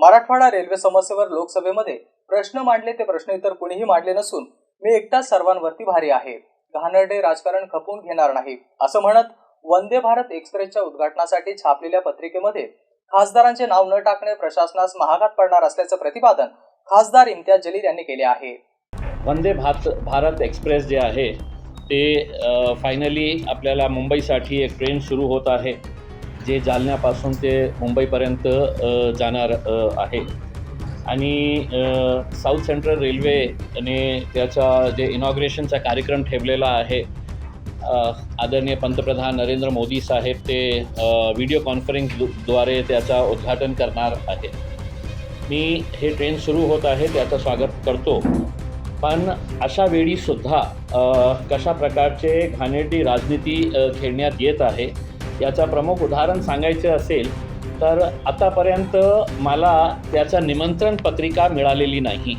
Marathwada railway समस्येवर लोकसभेमध्ये प्रश्न मांडले ते प्रश्न इतर कुणीही मांडले नसून मी एकटाच सर्वांवरती भारी आहे. घाणरडे राजकारण खपवून घेणार नाही असं म्हणत वंदे भारत एक्सप्रेसच्या उद्घाटनासाठी छापलेल्या पत्रिकेमध्ये खासदारांचे नाव न टाकणे प्रशासनास महागात पडणार असल्याचं प्रतिपादन खासदार इम्तियाज जलील यांनी केले आहे. वंदे भारत भारत एक्सप्रेस जे आहे ते फायनली आपल्याला मुंबईसाठी एक ट्रेन सुरू होत आहे. जे जालन्यापासून ते मुंबईपर्यंत जाणार आहे. आणि साऊथ सेंट्रल रेल्वेने त्याचा जे इनॉग्रेशनचा कार्यक्रम ठेवलेला आहे आदरणीय पंतप्रधान नरेंद्र मोदी साहेब ते व्हिडिओ कॉन्फरन्सद्वारे त्याचा उद्घाटन करणार आहे. मी हे ट्रेन सुरू होत आहे त्याचं स्वागत करतो. पण अशा वेळीसुद्धा कशा प्रकारचे घाणेरडी राजनीती खेळण्यात येत आहे याचा प्रमुख उदाहरण सांगायचे असेल तर आतापर्यंत मला त्याचा निमंत्रण पत्रिका मिळालेली नाही.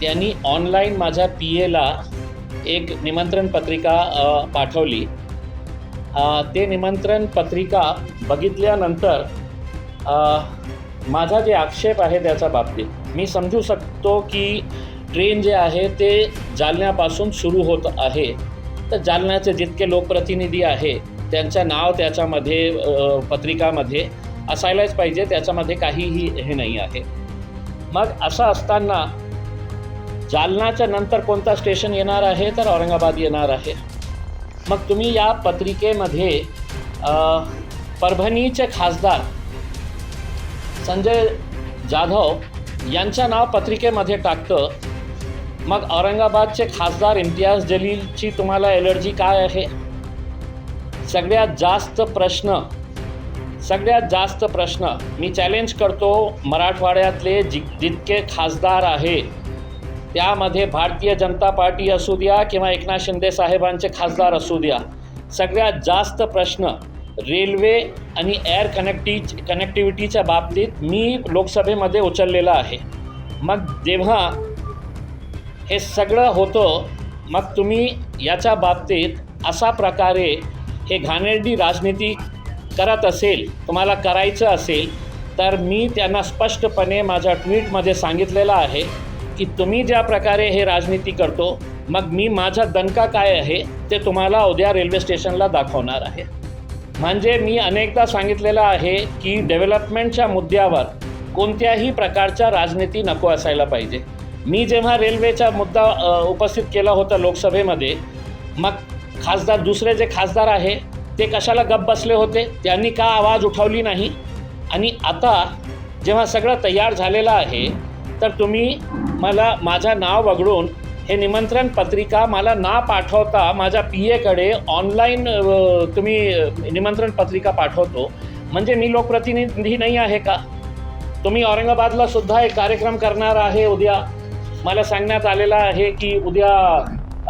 त्यांनी ऑनलाईन माझ्या पी एला एक निमंत्रण पत्रिका पाठवली. ते निमंत्रण पत्रिका बघितल्यानंतर माझा जे आक्षेप आहे त्याच्या बाबतीत मी समजू शकतो की ट्रेन जे आहे ते जालन्यापासून सुरू होत आहे. तर जालन्याचे जितके लोकप्रतिनिधी आहे त्यांचं नाव त्याच्यामध्ये पत्रिकामध्ये असायलाच पाहिजे. त्याच्यामध्ये काहीही हे नाही आहे. मग असं असताना जालनाच्या नंतर कोणता स्टेशन येणार आहे? तर औरंगाबाद येणार आहे. मग तुम्ही या पत्रिकेमध्ये परभणीचे खासदार संजय जाधव यांचं नाव पत्रिकेमध्ये टाकतं. मग औरंगाबादचे खासदार इम्तियाज जलीलची तुम्हाला एलर्जी काय आहे? सगळ्यात जास्त प्रश्न सगळ्यात जास्त प्रश्न मी चॅलेंज करतो मराठवाड्यातले जि जितके खासदार आहे त्यामध्ये भारतीय जनता पार्टी असू द्या किंवा एकनाथ शिंदे साहेबांचे खासदार असू द्या सगळ्यात जास्त प्रश्न रेल्वे आणि एअर कनेक्टी कनेक्टिव्हिटीच्या बाबतीत मी लोकसभेमध्ये उचललेला आहे. मग जेव्हा हे सगळं होतं मग तुम्ही याच्या बाबतीत असा प्रकारे हे घाणेरडी राजनीती करत असेल तुम्हाला करायचं असेल तर मी त्यांना स्पष्टपणे माझ्या ट्विटमध्ये सांगितलेलं आहे की तुम्ही ज्या प्रकारे हे राजनीती करतो मग मी माझा दणका काय आहे ते तुम्हाला उद्या रेल्वे स्टेशनला दाखवणार आहे. म्हणजे मी अनेकदा सांगितलेलं आहे की डेव्हलपमेंटच्या मुद्द्यावर कोणत्याही प्रकारच्या राजनीती नको असायला पाहिजे. मी जेव्हा रेल्वेचा मुद्दा उपस्थित केला होता लोकसभेमध्ये मग खासदार दुसरे जे खासदार आहे ते कशाला गप बसले होते? त्यांनी का आवाज उठवली नाही? आणि आता जेव्हा सगळं तयार झालेलं आहे तर तुम्ही मला माझं नाव वगळून हे निमंत्रण पत्रिका मला ना पाठवता माझ्या पी एकडे ऑनलाईन तुम्ही निमंत्रण पत्रिका पाठवतो. म्हणजे मी लोकप्रतिनिधी नाही आहे का? तुम्ही औरंगाबादला सुद्धा एक कार्यक्रम करणार आहे उद्या. मला सांगण्यात आलेलं आहे की उद्या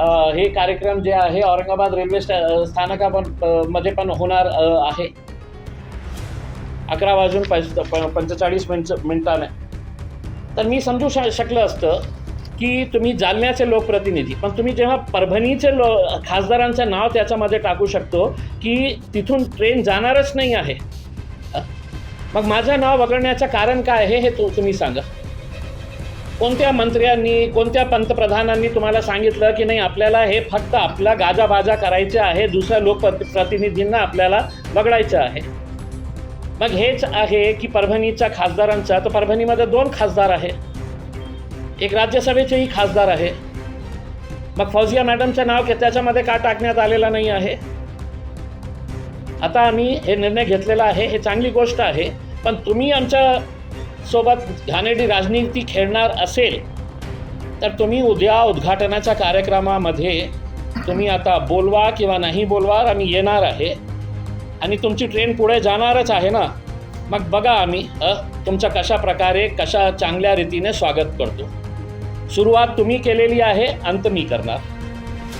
हे कार्यक्रम जे आहे औरंगाबाद रेल्वे स्टा स्थानका पण मध्ये पण होणार आहे. अकरा वाजून पंच प- पंचेचाळीस मिनट मिनिटाने. तर मी समजू श शकलं असतं की तुम्ही जालन्याचे लोकप्रतिनिधी पण तुम्ही जेव्हा परभणीचे लो खासदारांचं नाव त्याच्यामध्ये टाकू शकतो की तिथून ट्रेन जाणारच नाही आहे. मग माझं नाव वगळण्याचं कारण काय आहे हे तू तुम्ही सांगा. कोणत्या मंत्र्यांनी कोणत्या पंतप्रधानांनी तुम्हाला सांगितलं की नाही आपल्याला हे फक्त आपला गाजाबाजा करायचे आहे दुसऱ्या लोकप्रतिनिधींना आपल्याला वगडायचं आहे? मग हेच आहे की परभणीच्या खासदारांचा तर परभणीमध्ये दोन खासदार आहे एक राज्यसभेचेही खासदार आहे. मग फौजिया मॅडमचं नाव के- त्याच्यामध्ये का टाकण्यात आलेलं नाही आहे? आता आम्ही हे निर्णय घेतलेला आहे हे चांगली गोष्ट आहे पण तुम्ही आमच्या सोबत घाणेरडी राजनीती खेळणार असेल तर तुम्ही उद्या उद्घाटनाच्या कार्यक्रमामध्ये तुम्ही आता बोलवा किंवा नाही बोलवा आम्ही येणार आहे. आणि तुमची ट्रेन पुढे जाणारच आहे ना? मग बघा आम्ही अ, तुमचं कशा प्रकारे कशा चांगल्या रीतीने स्वागत करतो. सुरुवात तुम्ही केलेली आहे अंत मी करणार.